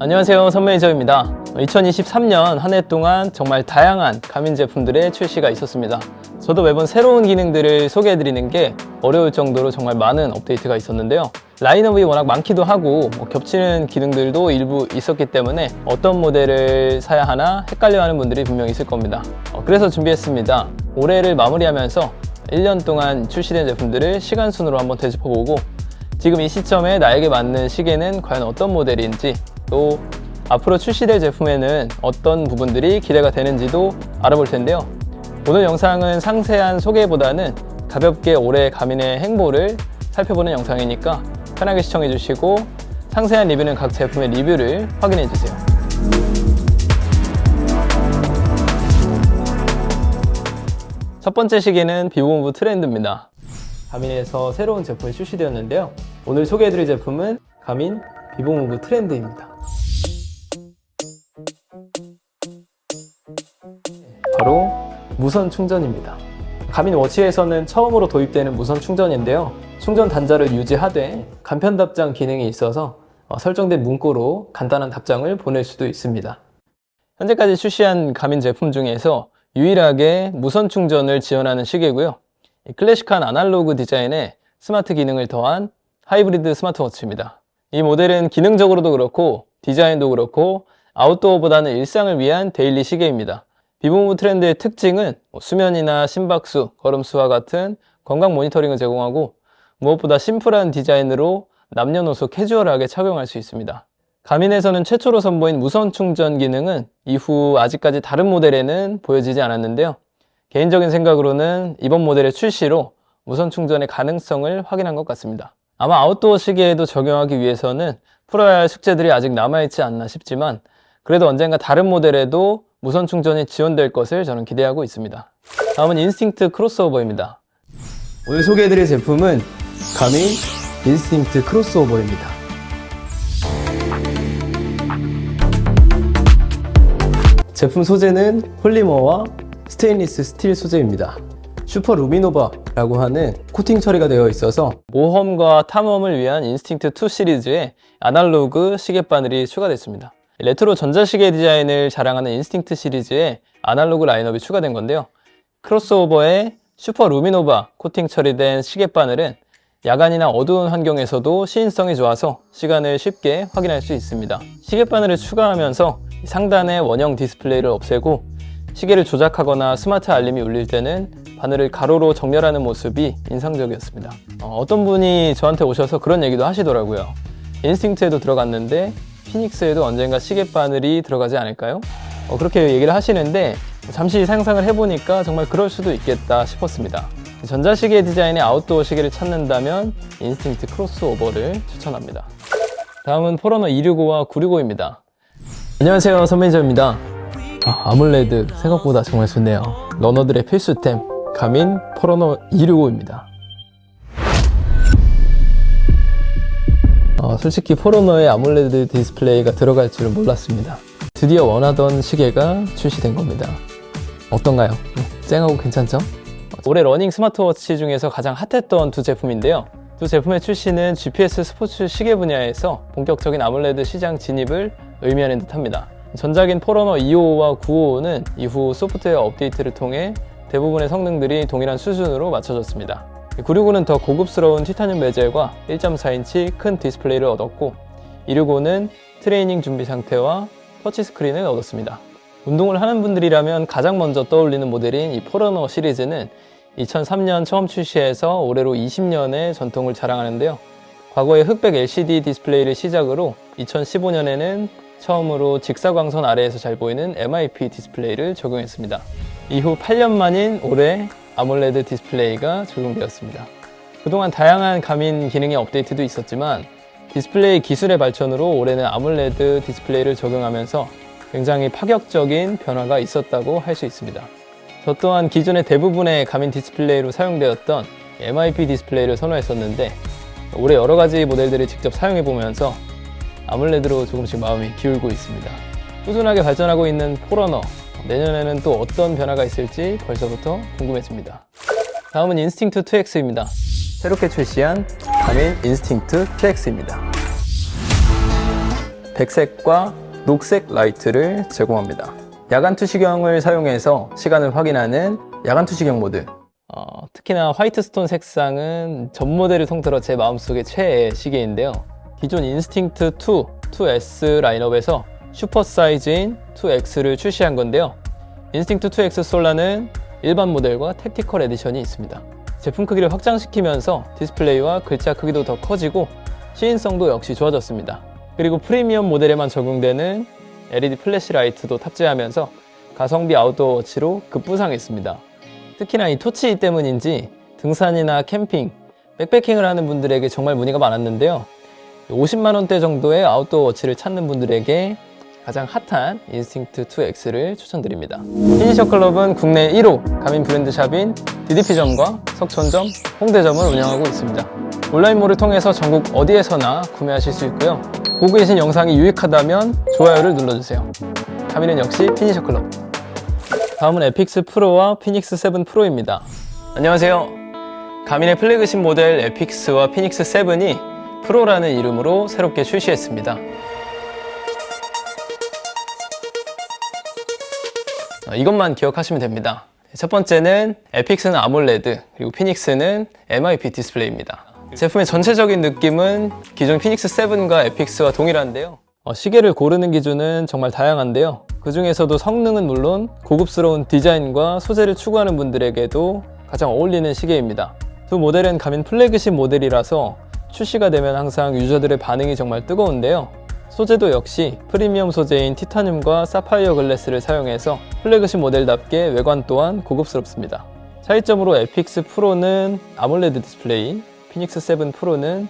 안녕하세요 선매니저입니다. 2023년 한 해 동안 정말 다양한 가민 제품들의 출시가 있었습니다. 저도 매번 새로운 기능들을 소개해드리는 게 어려울 정도로 정말 많은 업데이트가 있었는데요. 라인업이 워낙 많기도 하고 뭐 겹치는 기능들도 일부 있었기 때문에 어떤 모델을 사야 하나 헷갈려하는 분들이 분명 있을 겁니다. 어, 그래서 준비했습니다. 올해를 마무리하면서 1년 동안 출시된 제품들을 시간 순으로 한번 되짚어보고 지금 이 시점에 나에게 맞는 시계는 과연 어떤 모델인지 또 앞으로 출시될 제품에는 어떤 부분들이 기대가 되는지도 알아볼 텐데요. 오늘 영상은 상세한 소개보다는 가볍게 올해 가민의 행보를 살펴보는 영상이니까 편하게 시청해 주시고 상세한 리뷰는 각 제품의 리뷰를 확인해 주세요. 첫 번째 시계는 비보무브 트렌드입니다. 가민에서 새로운 제품이 출시되었는데요. 오늘 소개해드릴 제품은 가민 비보무브 트렌드입니다. 바로 무선 충전입니다. 가민 워치에서는 처음으로 도입되는 무선 충전인데요. 충전 단자를 유지하되 간편 답장 기능이 있어서 어, 설정된 문구로 간단한 답장을 보낼 수도 있습니다. 현재까지 출시한 가민 제품 중에서 유일하게 무선 충전을 지원하는 시계고요. 이 클래식한 아날로그 디자인에 스마트 기능을 더한 하이브리드 스마트워치입니다. 이 모델은 기능적으로도 그렇고 디자인도 그렇고 아웃도어보다는 일상을 위한 데일리 시계입니다. 비보무 트렌드의 특징은 뭐 수면이나 심박수, 걸음수와 같은 건강 모니터링을 제공하고 무엇보다 심플한 디자인으로 남녀노소 캐주얼하게 착용할 수 있습니다. 가민에서는 최초로 선보인 무선 충전 기능은 이후 아직까지 다른 모델에는 보여지지 않았는데요. 개인적인 생각으로는 이번 모델의 출시로 무선 충전의 가능성을 확인한 것 같습니다. 아마 아웃도어 시계에도 적용하기 위해서는 풀어야 할 숙제들이 아직 남아있지 않나 싶지만 그래도 언젠가 다른 모델에도 무선 충전이 지원될 것을 저는 기대하고 있습니다. 다음은 인스팅트 크로스오버입니다. 오늘 소개해드릴 제품은 가민 인스팅트 크로스오버입니다. 제품 소재는 폴리머와 스테인리스 스틸 소재입니다. 슈퍼 루미노바라고 하는 코팅 처리가 되어 있어서 모험과 탐험을 위한 인스팅트 2 시리즈에 아날로그 시계 바늘이 추가됐습니다. 레트로 전자시계 디자인을 자랑하는 인스팅트 시리즈에 아날로그 라인업이 추가된 건데요. 크로스오버에 슈퍼 루미노바 코팅 처리된 시계 바늘은 야간이나 어두운 환경에서도 시인성이 좋아서 시간을 쉽게 확인할 수 있습니다. 시계 바늘을 추가하면서 상단의 원형 디스플레이를 없애고 시계를 조작하거나 스마트 알림이 울릴 때는 바늘을 가로로 정렬하는 모습이 인상적이었습니다. 어, 떤 분이 저한테 오셔서 그런 얘기도 하시더라고요. 인스팅트에도 들어갔는데 피닉스에도 언젠가 시계 바늘이 들어가지 않을까요? 어, 그렇게 얘기를 하시는데 잠시 상상을 해보니까 정말 그럴 수도 있겠다 싶었습니다. 전자시계 디자인의 아웃도어 시계를 찾는다면 인스팅트 크로스오버를 추천합니다. 다음은 포러너 265와 965입니다. 안녕하세요 선매니저입니다 아, 아몰레드 생각보다 정말 좋네요 러너들의 필수템 가민 포러너 265입니다 어, 솔직히 포러너에 아몰레드 디스플레이가 들어갈 줄은 몰랐습니다 드디어 원하던 시계가 출시된 겁니다 어떤가요? 쨍하고 괜찮죠? 올해 러닝 스마트워치 중에서 가장 핫했던 두 제품인데요 두 제품의 출시는 GPS 스포츠 시계 분야에서 본격적인 아몰레드 시장 진입을 의미하는 듯합니다. 전작인 포러너 255와 955는 이후 소프트웨어 업데이트를 통해 대부분의 성능들이 동일한 수준으로 맞춰졌습니다. 965는 더 고급스러운 티타늄 베젤과 1.4인치 큰 디스플레이를 얻었고 265는 트레이닝 준비 상태와 터치 스크린을 얻었습니다. 운동을 하는 분들이라면 가장 먼저 떠올리는 모델인 이 포러너 시리즈는 2003년 처음 출시해서 올해로 20년의 전통을 자랑하는데요. 과거에 흑백 LCD 디스플레이를 시작으로 2015년에는 처음으로 직사광선 아래에서 잘 보이는 MIP 디스플레이를 적용했습니다. 이후 8년 만인 올해 아몰레드 디스플레이가 적용되었습니다. 그동안 다양한 가민 기능의 업데이트도 있었지만 디스플레이 기술의 발전으로 올해는 아몰레드 디스플레이를 적용하면서 굉장히 파격적인 변화가 있었다고 할 수 있습니다. 저 또한 기존의 대부분의 가민 디스플레이로 사용되었던 MIP 디스플레이를 선호했었는데 올해 여러 가지 모델들을 직접 사용해 보면서 아몰레드로 조금씩 마음이 기울고 있습니다. 꾸준하게 발전하고 있는 포러너 내년에는 또 어떤 변화가 있을지 벌써부터 궁금해집니다. 다음은 인스팅트 2X입니다. 새롭게 출시한 가민 인스팅트 2X입니다. 백색과 녹색 라이트를 제공합니다. 야간 투시경을 사용해서 시간을 확인하는 야간 투시경 모드. 어, 특히나 화이트스톤 색상은 전 모델을 통틀어 제 마음속의 최애 시계인데요. 기존 인스팅트 2, 2S 라인업에서 슈퍼 사이즈인 2X를 출시한 건데요. 인스팅트 2X 솔라는 일반 모델과 택티컬 에디션이 있습니다. 제품 크기를 확장시키면서 디스플레이와 글자 크기도 더 커지고 시인성도 역시 좋아졌습니다. 그리고 프리미엄 모델에만 적용되는 LED 플래시 라이트도 탑재하면서 가성비 아웃도어 워치로 급부상했습니다. 특히나 이 토치 때문인지 등산이나 캠핑, 백패킹을 하는 분들에게 정말 문의가 많았는데요. 50만 원대 정도의 아웃도어 워치를 찾는 분들에게 가장 핫한 인스팅트 2X를 추천드립니다. 피니셔 클럽은 국내 1호 가민 브랜드 샵인 DDP점과 석촌점, 홍대점을 운영하고 있습니다. 온라인몰을 통해서 전국 어디에서나 구매하실 수 있고요. 보고 계신 영상이 유익하다면 좋아요를 눌러주세요. 가민은 역시 피니셔 클럽. 다음은 에픽스 프로와 피닉스 7 프로입니다. 안녕하세요. 가민의 플래그십 모델 에픽스와 피닉스 7이 프로라는 이름으로 새롭게 출시했습니다. 이것만 기억하시면 됩니다. 첫 번째는 에픽스는 아몰레드, 그리고 피닉스는 MIP 디스플레이입니다. 제품의 전체적인 느낌은 기존 피닉스 7과 에픽스와 동일한데요. 어, 시계를 고르는 기준은 정말 다양한데요. 그 중에서도 성능은 물론 고급스러운 디자인과 소재를 추구하는 분들에게도 가장 어울리는 시계입니다. 두 모델은 가민 플래그십 모델이라서 출시가 되면 항상 유저들의 반응이 정말 뜨거운데요. 소재도 역시 프리미엄 소재인 티타늄과 사파이어 글래스를 사용해서 플래그십 모델답게 외관 또한 고급스럽습니다. 차이점으로 에픽스 프로는 아몰레드 디스플레이, 피닉스 7 프로는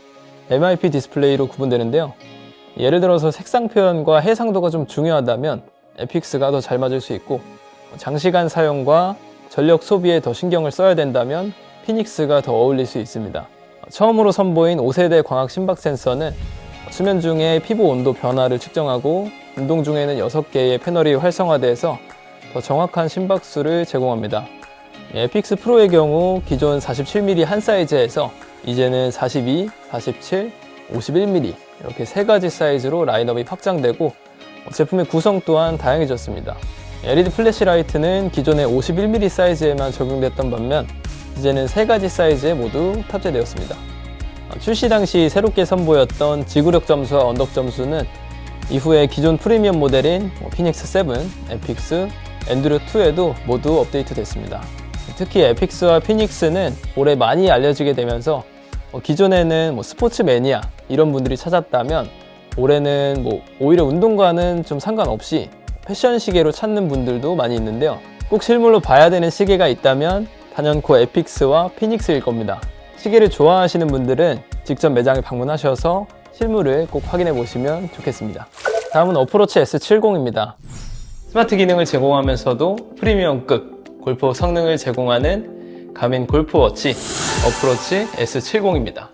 MIP 디스플레이로 구분되는데요. 예를 들어서 색상 표현과 해상도가 좀 중요하다면 에픽스가 더 잘 맞을 수 있고 장시간 사용과 전력 소비에 더 신경을 써야 된다면 피닉스가 더 어울릴 수 있습니다. 처음으로 선보인 5세대 광학 심박 센서는 수면 중에 피부 온도 변화를 측정하고 운동 중에는 6개의 패널이 활성화돼서 더 정확한 심박수를 제공합니다. 에픽스 프로의 경우 기존 47mm 한 사이즈에서 이제는 42, 47, 51mm 이렇게 세 가지 사이즈로 라인업이 확장되고 제품의 구성 또한 다양해졌습니다. LED 플래시 라이트는 기존의 51mm 사이즈에만 적용됐던 반면 이제는 세 가지 사이즈에 모두 탑재되었습니다. 출시 당시 새롭게 선보였던 지구력 점수와 언덕 점수는 이후에 기존 프리미엄 모델인 뭐 피닉스 7, 에픽스, 엔드로 2에도 모두 업데이트 됐습니다. 특히 에픽스와 피닉스는 올해 많이 알려지게 되면서 뭐 기존에는 뭐 스포츠 매니아 이런 분들이 찾았다면 올해는 뭐 오히려 운동과는 좀 상관없이 패션 시계로 찾는 분들도 많이 있는데요. 꼭 실물로 봐야 되는 시계가 있다면 단연코 에픽스와 피닉스일 겁니다. 시계를 좋아하시는 분들은 직접 매장에 방문하셔서 실물을 꼭 확인해 보시면 좋겠습니다. 다음은 어프로치 S70입니다. 스마트 기능을 제공하면서도 프리미엄급 골프 성능을 제공하는 가민 골프워치 어프로치 S70입니다.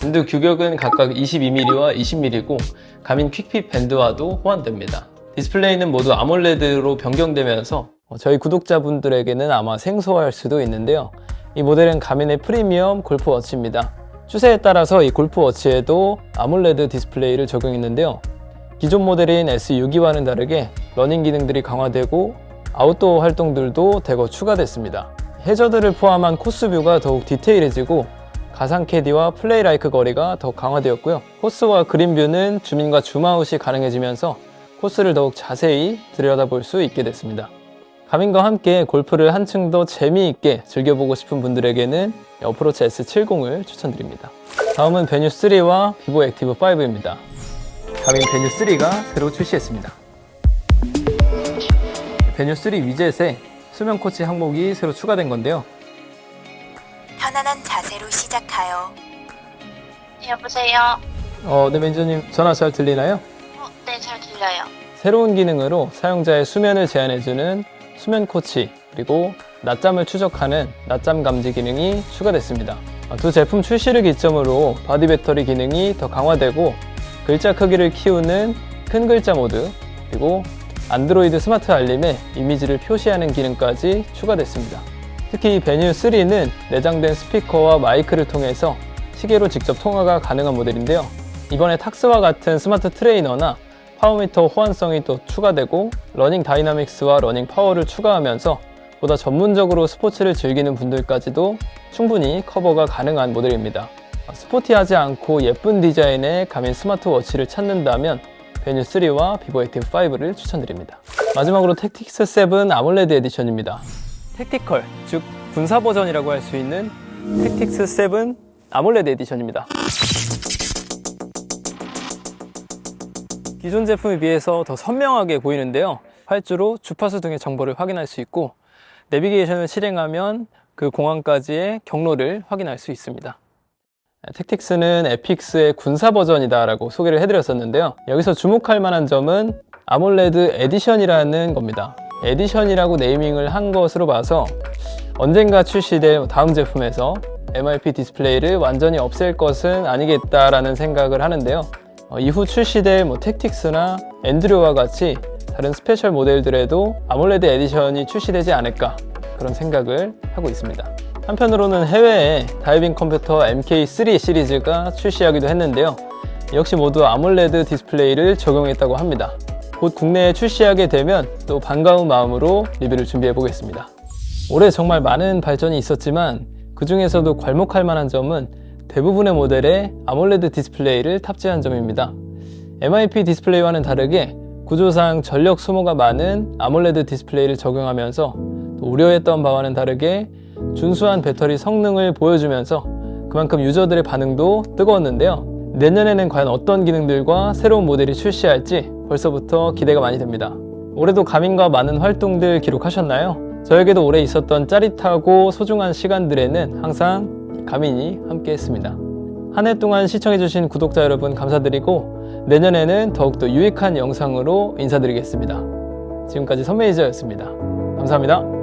밴드 규격은 각각 22mm와 20mm고 가민 퀵핏 밴드와도 호환됩니다. 디스플레이는 모두 아몰레드로 변경되면서 어, 저희 구독자분들에게는 아마 생소할 수도 있는데요. 이 모델은 가민의 프리미엄 골프워치입니다. 추세에 따라서 이 골프워치에도 아몰레드 디스플레이를 적용했는데요. 기존 모델인 S62와는 다르게 러닝 기능들이 강화되고 아웃도어 활동들도 대거 추가됐습니다. 해저드를 포함한 코스뷰가 더욱 디테일해지고 가상 캐디와 플레이 라이크 거리가 더 강화되었고요. 코스와 그린뷰는 주민과 줌아웃이 가능해지면서 코스를 더욱 자세히 들여다볼 수 있게 됐습니다. 가민과 함께 골프를 한층 더 재미있게 즐겨보고 싶은 분들에게는 어프로치 S70을 추천드립니다. 다음은 베뉴 3와 비보 액티브 5입니다. 가민 베뉴 3가 새로 출시했습니다. 베뉴 3 위젯에 수면 코치 항목이 새로 추가된 건데요. 편안한 자세로 시작하여 여보세요? 어, 네 매니저님 전화 잘 들리나요? 어, 네, 잘 들려요. 새로운 기능으로 사용자의 수면을 제한해주는 수면 코치 그리고 낮잠을 추적하는 낮잠 감지 기능이 추가됐습니다. 어, 두 제품 출시를 기점으로 바디 배터리 기능이 더 강화되고 글자 크기를 키우는 큰 글자 모드 그리고 안드로이드 스마트 알림에 이미지를 표시하는 기능까지 추가됐습니다. 특히 베뉴 3는 내장된 스피커와 마이크를 통해서 시계로 직접 통화가 가능한 모델인데요. 이번에 탁스와 같은 스마트 트레이너나 파워미터 호환성이 또 추가되고 러닝 다이나믹스와 러닝 파워를 추가하면서 보다 전문적으로 스포츠를 즐기는 분들까지도 충분히 커버가 가능한 모델입니다. 스포티하지 않고 예쁜 디자인의 가민 스마트워치를 찾는다면 베뉴 3와 비보 액티브 5를 추천드립니다. 마지막으로 택틱스 7 아몰레드 에디션입니다. 택티컬, 즉 군사 버전이라고 할 수 있는 택틱스 7 아몰레드 에디션입니다. 기존 제품에 비해서 더 선명하게 보이는데요. 활주로 주파수 등의 정보를 확인할 수 있고 내비게이션을 실행하면 그 공항까지의 경로를 확인할 수 있습니다. 택틱스는 에픽스의 군사 버전이다 라고 소개를 해드렸었는데요. 여기서 주목할 만한 점은 아몰레드 에디션이라는 겁니다. 에디션이라고 네이밍을 한 것으로 봐서 언젠가 출시될 다음 제품에서 MRP 디스플레이를 완전히 없앨 것은 아니겠다라는 생각을 하는데요. 어, 이후 출시될 뭐 택틱스나 엔드류와 같이 다른 스페셜 모델들에도 아몰레드 에디션이 출시되지 않을까 그런 생각을 하고 있습니다. 한편으로는 해외에 다이빙 컴퓨터 MK3 시리즈가 출시하기도 했는데요. 역시 모두 아몰레드 디스플레이를 적용했다고 합니다. 곧 국내에 출시하게 되면 또 반가운 마음으로 리뷰를 준비해 보겠습니다. 올해 정말 많은 발전이 있었지만 그 중에서도 괄목할 만한 점은 대부분의 모델에 아몰레드 디스플레이를 탑재한 점입니다. MIP 디스플레이와는 다르게 구조상 전력 소모가 많은 아몰레드 디스플레이를 적용하면서 또 우려했던 바와는 다르게 준수한 배터리 성능을 보여주면서 그만큼 유저들의 반응도 뜨거웠는데요. 내년에는 과연 어떤 기능들과 새로운 모델이 출시할지 벌써부터 기대가 많이 됩니다. 올해도 가민과 많은 활동들 기록하셨나요? 저에게도 올해 있었던 짜릿하고 소중한 시간들에는 항상 가민이 함께 했습니다. 한 해 동안 시청해주신 구독자 여러분 감사드리고 내년에는 더욱더 유익한 영상으로 인사드리겠습니다. 지금까지 선메이저였습니다. 감사합니다.